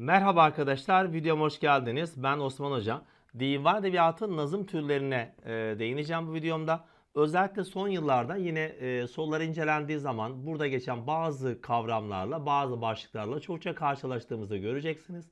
Merhaba arkadaşlar, videoma hoş geldiniz. Ben Osman Hoca. Divan Edebiyatı nazım türlerine e, değineceğim bu videomda. Özellikle son yıllarda yine e, sorular incelendiği zaman burada geçen bazı kavramlarla, bazı başlıklarla çokça karşılaştığımızı göreceksiniz.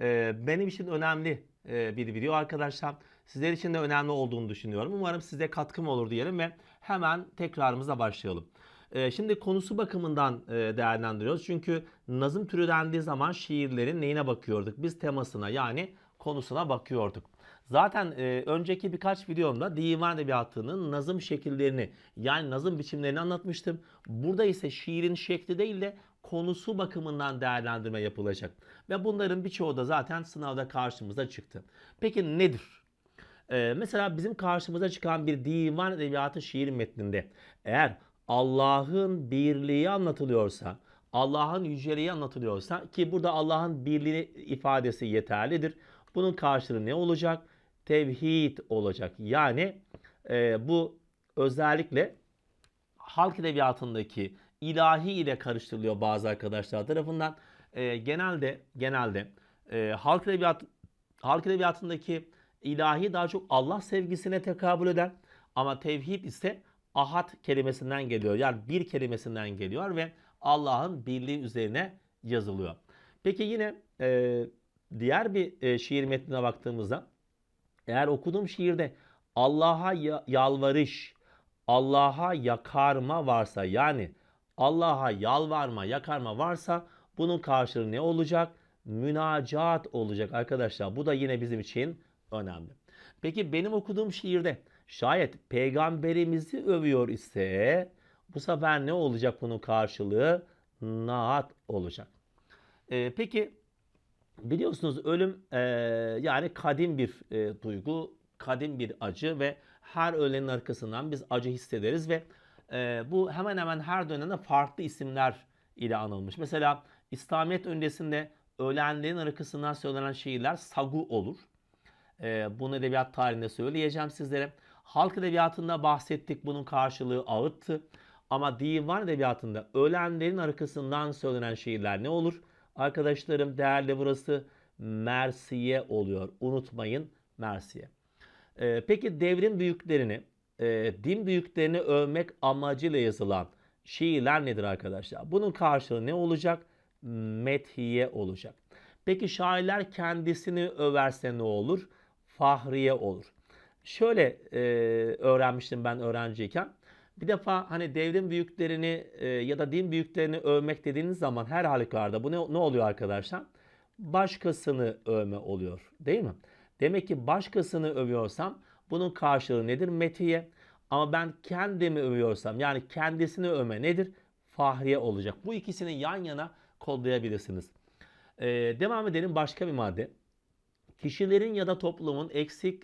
E, benim için önemli e, bir video arkadaşlar. Sizler için de önemli olduğunu düşünüyorum. Umarım size katkım olur diyelim ve hemen tekrarımıza başlayalım. Ee, Şimdi konusu bakımından e, değerlendiriyoruz. Çünkü nazım türü dendiği zaman şiirlerin neyine bakıyorduk? Biz temasına yani konusuna bakıyorduk. Zaten e, önceki birkaç videomda divan edebiyatının nazım şekillerini yani nazım biçimlerini anlatmıştım. Burada ise şiirin şekli değil de konusu bakımından değerlendirme yapılacak. Ve bunların birçoğu da zaten sınavda karşımıza çıktı. Peki nedir? Ee, mesela bizim karşımıza çıkan bir divan edebiyatı şiir metninde eğer Allah'ın birliği anlatılıyorsa, Allah'ın yüceliği anlatılıyorsa ki burada Allah'ın birliği ifadesi yeterlidir. Bunun karşılığı ne olacak? Tevhid olacak. Yani e, bu özellikle halk edebiyatındaki ilahi ile karıştırılıyor bazı arkadaşlar tarafından. E, genelde genelde e, halk edebiyat halk edebiyatındaki ilahi daha çok Allah sevgisine tekabül eder ama tevhid ise ahad kelimesinden geliyor. Yani bir kelimesinden geliyor ve Allah'ın birliği üzerine yazılıyor. Peki yine e, diğer bir e, şiir metnine baktığımızda eğer okuduğum şiirde Allah'a ya- yalvarış, Allah'a yakarma varsa yani Allah'a yalvarma, yakarma varsa bunun karşılığı ne olacak? Münacat olacak arkadaşlar. Bu da yine bizim için önemli. Peki benim okuduğum şiirde şayet peygamberimizi övüyor ise bu sefer ne olacak bunun karşılığı? Naat olacak. Ee, peki biliyorsunuz ölüm e, yani kadim bir e, duygu, kadim bir acı ve her ölenin arkasından biz acı hissederiz ve e, bu hemen hemen her dönemde farklı isimler ile anılmış. Mesela İslamiyet öncesinde ölenlerin arkasından söylenen şiirler sagu olur. Ee, bunu edebiyat tarihinde söyleyeceğim sizlere. Halk edebiyatında bahsettik bunun karşılığı ağıttı. Ama divan edebiyatında ölenlerin arkasından söylenen şiirler ne olur? Arkadaşlarım değerli burası Mersiye oluyor. Unutmayın Mersiye. Ee, peki devrim büyüklerini, e, din büyüklerini övmek amacıyla yazılan şiirler nedir arkadaşlar? Bunun karşılığı ne olacak? Methiye olacak. Peki şairler kendisini överse ne olur? Fahriye olur. Şöyle e, öğrenmiştim ben öğrenciyken. Bir defa hani devrim büyüklerini e, ya da din büyüklerini övmek dediğiniz zaman her halükarda bu ne, ne oluyor arkadaşlar? Başkasını övme oluyor değil mi? Demek ki başkasını övüyorsam bunun karşılığı nedir? Metiye. Ama ben kendimi övüyorsam yani kendisini övme nedir? Fahriye olacak. Bu ikisini yan yana kodlayabilirsiniz. Ee, devam edelim başka bir madde. Kişilerin ya da toplumun eksik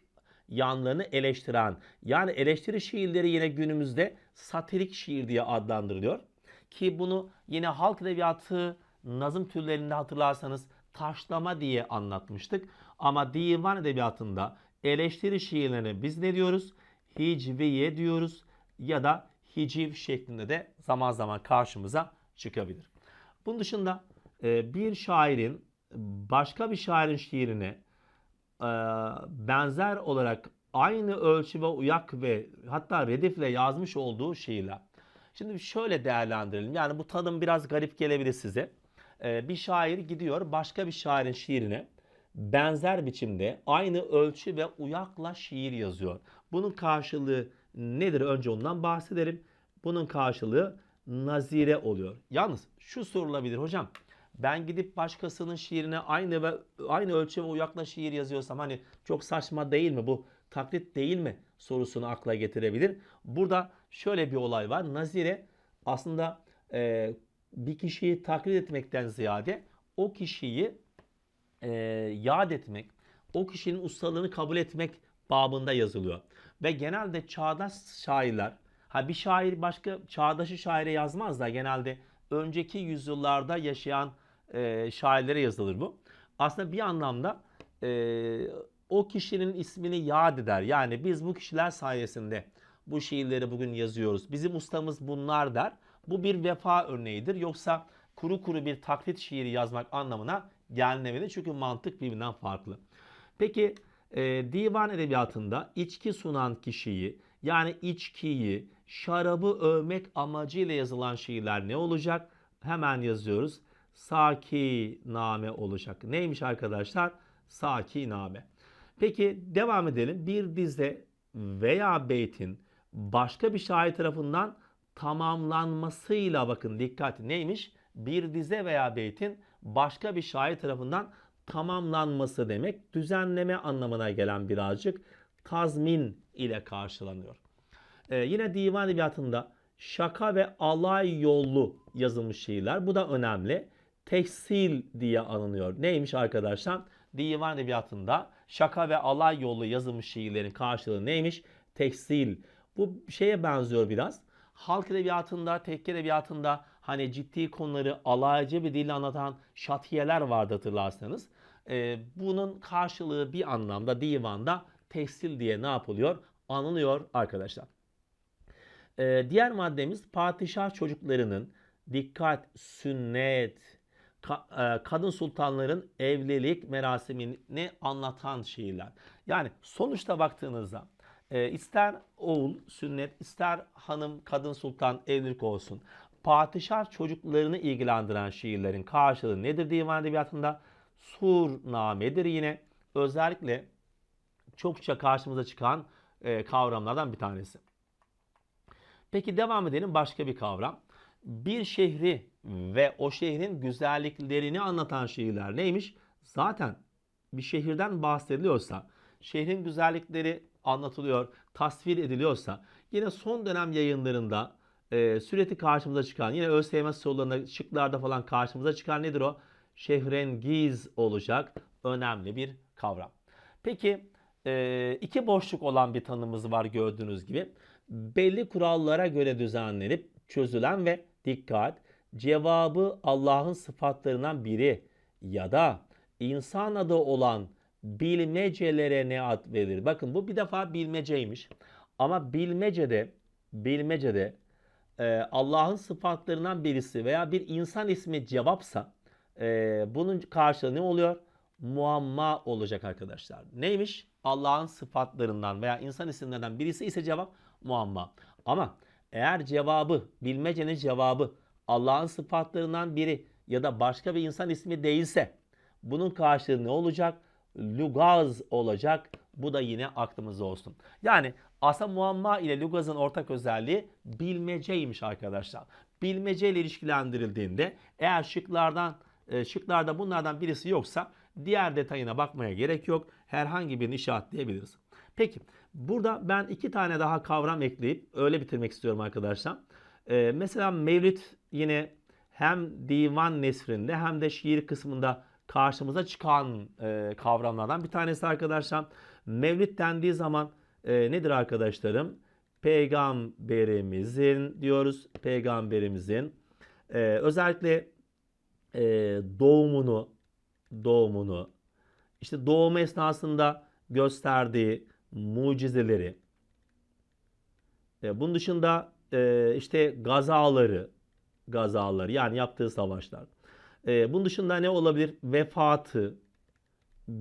yanlarını eleştiren yani eleştiri şiirleri yine günümüzde satirik şiir diye adlandırılıyor. Ki bunu yine halk edebiyatı nazım türlerinde hatırlarsanız taşlama diye anlatmıştık. Ama divan edebiyatında eleştiri şiirlerine biz ne diyoruz? Hicviye diyoruz ya da hiciv şeklinde de zaman zaman karşımıza çıkabilir. Bunun dışında e, bir şairin başka bir şairin şiirine e, benzer olarak aynı ölçü ve uyak ve hatta redifle yazmış olduğu şiirler. Şimdi şöyle değerlendirelim. Yani bu tanım biraz garip gelebilir size. E, bir şair gidiyor başka bir şairin şiirine benzer biçimde aynı ölçü ve uyakla şiir yazıyor. Bunun karşılığı nedir? Önce ondan bahsedelim. Bunun karşılığı nazire oluyor. Yalnız şu sorulabilir hocam. Ben gidip başkasının şiirine aynı ve aynı ölçü ve uyakla şiir yazıyorsam hani çok saçma değil mi? Bu taklit değil mi? sorusunu akla getirebilir. Burada şöyle bir olay var. Nazire aslında e, bir kişiyi taklit etmekten ziyade o kişiyi e, yad etmek, o kişinin ustalığını kabul etmek babında yazılıyor. Ve genelde çağdaş şairler, ha bir şair başka çağdaşı şaire yazmaz da genelde önceki yüzyıllarda yaşayan e, şairlere yazılır bu. Aslında bir anlamda e, o kişinin ismini yad eder. Yani biz bu kişiler sayesinde bu şiirleri bugün yazıyoruz. Bizim ustamız bunlar der. Bu bir vefa örneğidir. Yoksa kuru kuru bir taklit şiiri yazmak anlamına gelinemedi çünkü mantık birbirinden farklı. Peki e, divan edebiyatında içki sunan kişiyi yani içkiyi, şarabı övmek amacıyla yazılan şiirler ne olacak? Hemen yazıyoruz. Sakiname olacak. Neymiş arkadaşlar? Sakiname. Peki devam edelim. Bir dize veya beytin başka bir şair tarafından tamamlanmasıyla bakın dikkat neymiş? Bir dize veya beytin başka bir şair tarafından tamamlanması demek. Düzenleme anlamına gelen birazcık tazmin ile karşılanıyor. Ee, yine divan edebiyatında şaka ve alay yollu yazılmış şiirler. Bu da önemli. Tehsil diye anılıyor. Neymiş arkadaşlar? Divan edebiyatında şaka ve alay yollu yazılmış şiirlerin karşılığı neymiş? Tehsil. Bu şeye benziyor biraz. Halk edebiyatında, tekke edebiyatında hani ciddi konuları alaycı bir dille anlatan şatiyeler vardı hatırlarsanız. Ee, bunun karşılığı bir anlamda divanda tehsil diye ne yapılıyor? Anılıyor arkadaşlar. Ee, diğer maddemiz padişah çocuklarının dikkat, sünnet, kadın sultanların evlilik merasimini anlatan şiirler. Yani sonuçta baktığınızda e, ister oğul sünnet, ister hanım kadın sultan evlilik olsun. Padişah çocuklarını ilgilendiren şiirlerin karşılığı nedir divan edebiyatında? Surnamedir yine. Özellikle çokça karşımıza çıkan e, kavramlardan bir tanesi. Peki devam edelim başka bir kavram. Bir şehri ve o şehrin güzelliklerini anlatan şiirler neymiş? Zaten bir şehirden bahsediliyorsa, şehrin güzellikleri anlatılıyor, tasvir ediliyorsa, yine son dönem yayınlarında e, sürekli karşımıza çıkan, yine ÖSYM sorularında, şıklarda falan karşımıza çıkan nedir o? Şehrengiz olacak önemli bir kavram. Peki e, iki boşluk olan bir tanımımız var gördüğünüz gibi. Belli kurallara göre düzenlenip çözülen ve dikkat cevabı Allah'ın sıfatlarından biri ya da insan adı olan bilmecelere ne ad verilir? Bakın bu bir defa bilmeceymiş. Ama bilmecede bilmecede e, Allah'ın sıfatlarından birisi veya bir insan ismi cevapsa e, bunun karşılığı ne oluyor? Muamma olacak arkadaşlar. Neymiş? Allah'ın sıfatlarından veya insan isimlerinden birisi ise cevap muamma. Ama eğer cevabı, bilmecenin cevabı Allah'ın sıfatlarından biri ya da başka bir insan ismi değilse bunun karşılığı ne olacak? Lugaz olacak. Bu da yine aklımızda olsun. Yani aslında muamma ile lugazın ortak özelliği bilmeceymiş arkadaşlar. Bilmece ile ilişkilendirildiğinde eğer şıklardan e, şıklarda bunlardan birisi yoksa diğer detayına bakmaya gerek yok. Herhangi birini işaretleyebiliriz. Peki burada ben iki tane daha kavram ekleyip öyle bitirmek istiyorum arkadaşlar. Ee, mesela Mevlid yine hem divan nesrinde hem de şiir kısmında karşımıza çıkan e, kavramlardan bir tanesi arkadaşlar. Mevlid dendiği zaman e, nedir arkadaşlarım? Peygamberimizin diyoruz. Peygamberimizin e, özellikle e, doğumunu doğumunu işte doğum esnasında gösterdiği mucizeleri. E, bunun dışında e, işte gazaları gazaları yani yaptığı savaşlar. E, bunun dışında ne olabilir? Vefatı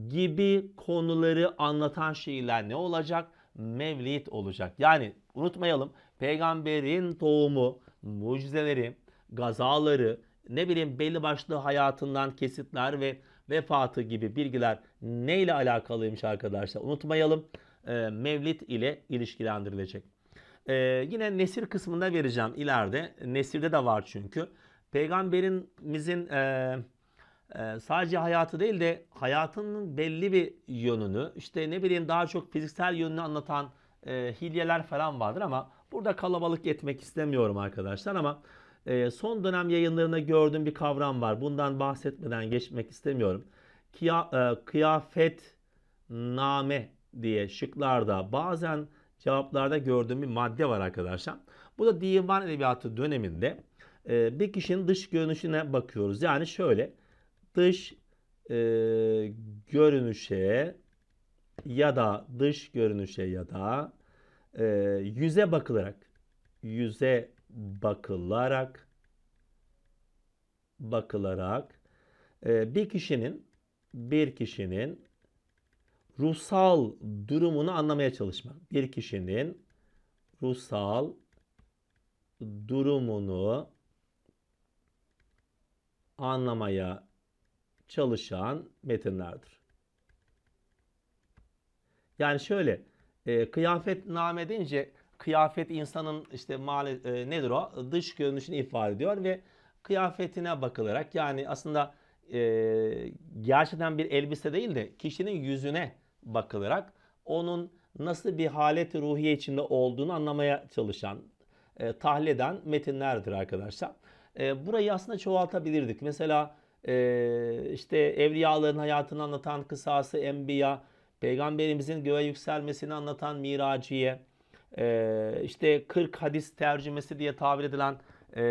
gibi konuları anlatan şiirler ne olacak? Mevlid olacak. Yani unutmayalım peygamberin doğumu mucizeleri gazaları ne bileyim belli başlı hayatından kesitler ve vefatı gibi bilgiler neyle alakalıymış arkadaşlar? Unutmayalım. E, Mevlid ile ilişkilendirilecek. E, yine nesir kısmında vereceğim ileride. Nesirde de var çünkü. Peygamberimizin e, e, sadece hayatı değil de hayatının belli bir yönünü işte ne bileyim daha çok fiziksel yönünü anlatan e, hilyeler falan vardır ama burada kalabalık etmek istemiyorum arkadaşlar ama son dönem yayınlarında gördüğüm bir kavram var. Bundan bahsetmeden geçmek istemiyorum. Kıyafet name diye şıklarda bazen cevaplarda gördüğüm bir madde var arkadaşlar. Bu da divan edebiyatı döneminde e, bir kişinin dış görünüşüne bakıyoruz. Yani şöyle dış e, görünüşe ya da dış görünüşe ya da e, yüze bakılarak yüze bakılarak bakılarak e, bir kişinin bir kişinin ruhsal durumunu anlamaya çalışmak. Bir kişinin ruhsal durumunu anlamaya çalışan metinlerdir. Yani şöyle, e, kıyafetname deyince kıyafet insanın işte mali, e, nedir o? Dış görünüşünü ifade ediyor ve kıyafetine bakılarak yani aslında e, gerçekten bir elbise değil de kişinin yüzüne bakılarak onun nasıl bir halet ruhiye içinde olduğunu anlamaya çalışan, e, tahlil eden metinlerdir arkadaşlar. E, burayı aslında çoğaltabilirdik. Mesela e, işte evliyaların hayatını anlatan kısası Enbiya, Peygamberimizin göğe yükselmesini anlatan Miraciye, e, işte 40 hadis tercümesi diye tabir edilen e,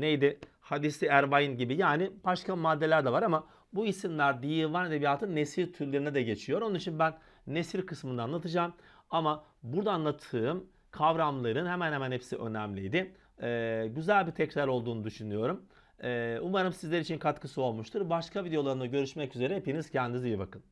neydi? Hadisi Erbain gibi yani başka maddeler de var ama bu isimler divan edebiyatın nesir türlerine de geçiyor. Onun için ben nesir kısmını anlatacağım. Ama burada anlattığım kavramların hemen hemen hepsi önemliydi. Ee, güzel bir tekrar olduğunu düşünüyorum. Ee, umarım sizler için katkısı olmuştur. Başka videolarında görüşmek üzere. Hepiniz kendinize iyi bakın.